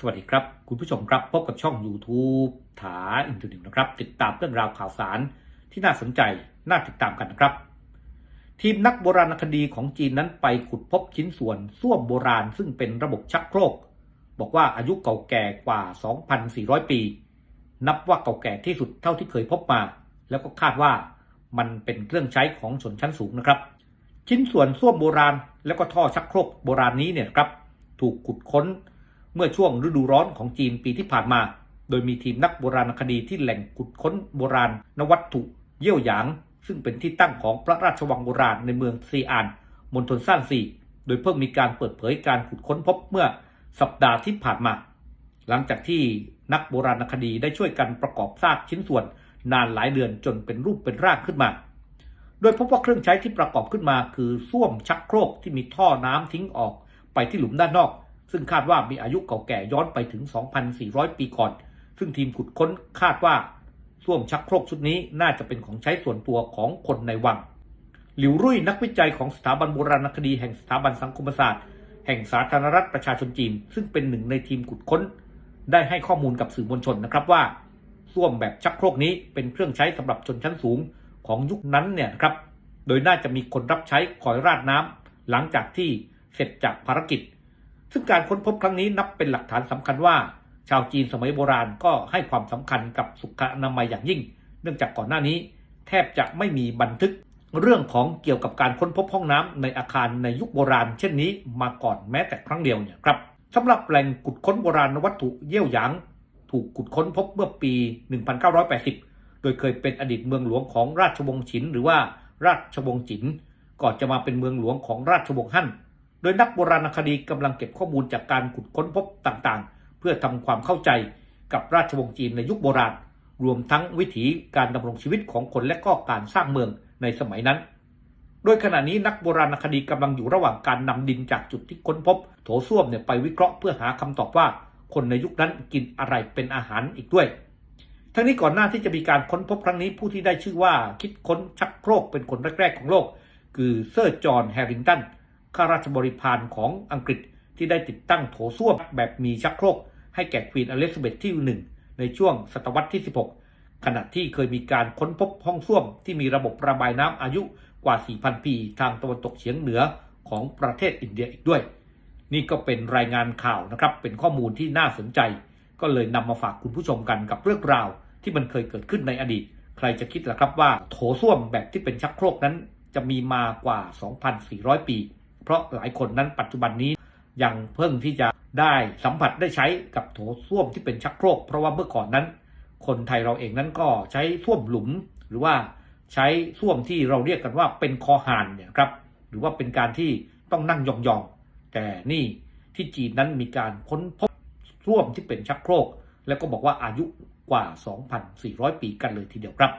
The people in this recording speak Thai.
สวัสดีครับ คุณผู้ชมครับพบกับช่อง YouTube ถาอินทอร์เน็ตนะครับ ติดตามเรื่องราวข่าวสารที่น่าสนใจน่าติดตามกันนะครับ ทีมนักโบราณคดีของจีนนั้นไปขุดพบชิ้นส่วนส้วมโบราณ ซึ่งเป็นระบบชักโครก บอกว่าอายุเก่าแก่กว่า 2,400 ปี นับว่าเก่าแก่ที่สุดเท่าที่เคยพบมา แล้วก็คาดว่ามันเป็นเครื่องใช้ของชนชั้นสูงนะครับ ชิ้นส่วนส้วมโบราณ แล้วก็ท่อชักโครกโบราณนี้เนี่ยครับ ถูกขุดค้น เมื่อช่วงฤดูร้อนของจีนปีที่ผ่านมา โดยมีทีมนักโบราณคดีที่แหล่งขุดค้นโบราณนวัตถุ เยี่ยวหยาง ซึ่งเป็นที่ตั้งของพระราชวังโบราณในเมืองซีอานมณฑลซ่านซีโดยเพิ่งมีการเปิดเผยการขุดค้นพบเมื่อสัปดาห์ที่ผ่านมา หลังจากที่นักโบราณคดีได้ช่วยกันประกอบซากชิ้นส่วน นานหลายเดือนจนเป็นรูปเป็นร่างขึ้นมา โดยพบว่าเครื่องใช้ที่ประกอบขึ้นมาคือส้วมชักโครกที่มีท่อน้ำทิ้งออกไปที่หลุมด้านนอก ซึ่งคาดว่ามีอายุเก่าแก่ย้อนไปถึง 2,400 ปีก่อน ซึ่งทีมขุดค้นคาดว่าส้วมชักโครกชุดนี้น่าจะเป็นของใช้ส่วนตัวของคนในวัง หลิวรุ่ยนักวิจัยของสถาบันโบราณคดีแห่งสถาบันสังคมศาสตร์ แห่งสาธารณรัฐประชาชนจีน ซึ่งเป็นหนึ่งในทีมขุดค้น ได้ให้ข้อมูลกับสื่อมวลชนนะครับว่าส้วมแบบชักโครกนี้เป็นเครื่องใช้สำหรับชนชั้นสูงของยุคนั้นเนี่ยครับ โดยน่าจะมีคนรับใช้คอยราดน้ำหลังจากที่เสร็จจากภารกิจ ซึ่งการค้นพบครั้งนี้นับเป็นหลักฐานสำคัญว่า ชาวจีนสมัยโบราณก็ให้ความสำคัญกับสุขอนามัยอย่างยิ่ง เนื่องจากก่อนหน้านี้ แทบจะไม่มีบันทึกเรื่องของเกี่ยวกับการค้นพบห้องน้ำในอาคารในยุคโบราณ เช่นนี้มาก่อนแม้แต่ครั้งเดียวเนี่ยครับสำหรับแหล่งขุดค้นโบราณวัตถุเยี่ยวหยาง ถูกขุดค้นพบเมื่อปี 1980 โดยเคยเป็นอดีตเมืองหลวงของราชวงศ์ฉิน หรือว่าราชวงศ์จิน ก่อนจะมาเป็นเมืองหลวงของราชวงศ์ฮั่น โดยนักโบราณคดีกำลังเก็บข้อมูลจากการขุดค้นพบต่างๆ เพื่อทำความเข้าใจกับราชวงศ์จีนในยุคโบราณ รวมทั้งวิถีการดำรงชีวิตของคนและก็การสร้างเมืองในสมัยนั้น โดยขณะนี้นักโบราณคดีกำลังอยู่ระหว่างการนำดินจากจุดที่ค้นพบ โถส้วมเนี่ยไปวิเคราะห์เพื่อหาคำตอบว่า คนในยุคนั้นกินอะไรเป็นอาหารอีกด้วย ทั้งนี้ก่อนหน้าที่จะมีการค้นพบครั้งนี้ผู้ที่ได้ชื่อว่าคิดค้นชักโครกเป็นคนแรกๆของโลก คือเซอร์จอห์นแฮร์ริงตัน ข้าราชบริพารของอังกฤษที่ได้ติดตั้งโถส้วมแบบมีชักโครก ให้แก่ควีนอลิซาเบธที่หนึ่งในช่วงศตวรรษที่ 16 ขณะที่เคยมีการค้นพบห้องส้วมที่มีระบบระบายน้ำอายุกว่า 4,000 ปี ทางตะวันตกเฉียงเหนือของประเทศอินเดียอีกด้วย นี่ก็เป็นรายงานข่าวนะครับ เป็นข้อมูลที่น่าสนใจ ก็เลยนำมาฝากคุณผู้ชมกันกับเรื่องราว ที่มันเคยเกิดขึ้นในอดีต ใครจะคิดล่ะครับว่าโถส้วมแบบที่เป็นชักโครกนั้น จะมีมากว่า 2,400 ปี เพราะหลายคนนั้นปัจจุบันนี้ยังเพิ่งที่จะได้สัมผัสได้ใช้กับโถส้วมที่เป็นชักโครก เพราะว่าเมื่อก่อนนั้น คนไทยเราเองนั้นก็ใช้ส้วมหลุม หรือว่าใช้ส้วมที่เราเรียกกันว่าเป็นคอหานเนี่ยครับหรือว่าเป็นการที่ต้องนั่งยองๆ แต่นี่ที่จีนนั้นมีการค้นพบส้วมที่เป็นชักโครก แล้วก็บอกว่าอายุกว่า 2,400 ปีกันเลยทีเดียวครับ